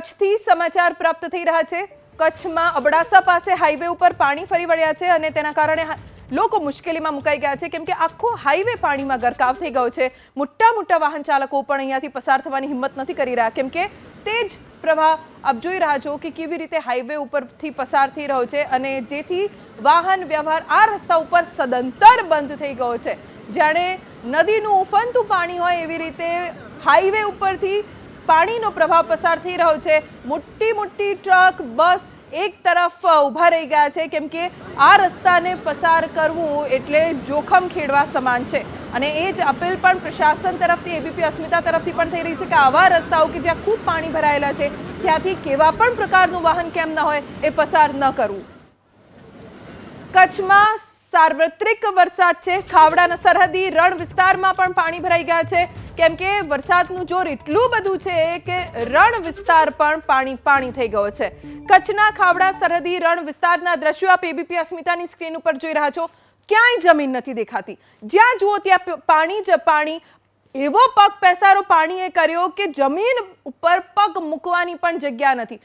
કચ્છથી સમાચાર પ્રાપ્ત થઈ રહ્યા છે. કચ્છમાં અબડાસા પાસે હાઈવે ઉપર પાણી ફરી વળ્યા છે અને તેના કારણે લોકો મુશ્કેલીમાં મુકાઈ ગયા છે. કેમ કે આખો હાઈવે પાણીમાં ગરકાવ થઈ ગયો છે. મોટા મોટા વાહન ચાલકો પણ અહીંયાથી પસાર થવાની હિંમત નથી કરી રહ્યા. કેમ કે તે જ પ્રવાહ આપ જોઈ રહ્યા છો કે કેવી રીતે હાઈવે ઉપરથી પસાર થઈ રહ્યો છે અને જેથી વાહન વ્યવહાર આ રસ્તા ઉપર સદંતર બંધ થઈ ગયો છે. જાણે નદીનું ઉફનતું પાણી હોય એવી રીતે હાઈવે ઉપરથી પાણીનો પ્રવાહ પસાર થઈ રહ્યો છે. મોટી મોટી ટ્રક, બસ એક તરફ ઊભા રહી ગયા છે. કેમ કે આ રસ્તાને પસાર કરવું એટલે જોખમ ખેડવા સમાન છે. અને એ જ અપીલ પણ પ્રશાસન તરફથી એબીપી અસ્મિતા તરફથી પણ થઈ રહી છે કે આવા રસ્તાઓ કે જ્યાં ખૂબ પાણી ભરાયેલા છે, ત્યાંથી કેવા પણ પ્રકારનું વાહન કેમ ન હોય એ પસાર ન કરવું. કચ્છમાં સાર્વત્રિક વરસાદ છે. ખાવડાના સરહદી રણ વિસ્તારમાં પણ પાણી ભરાઈ ગયા છે. કેમ કે વરસાદનું જોર એટલું બધું છે કે રણ વિસ્તાર પણ પાણી પાણી થઈ ગયો છે. કચ્છના ખાવડા, સરહદી રણ વિસ્તારના દ્રશ્યો આપ એબીપી અસ્મિતાની સ્ક્રીન ઉપર જોઈ રહ્યા છો. ક્યાંય જમીન નથી દેખાતી. જ્યાં જુઓ ત્યાં પાણી જ પાણી. એવો પગ પેસારો પાણીએ કર્યો કે જમીન ઉપર પગ મૂકવાની પણ જગ્યા નથી.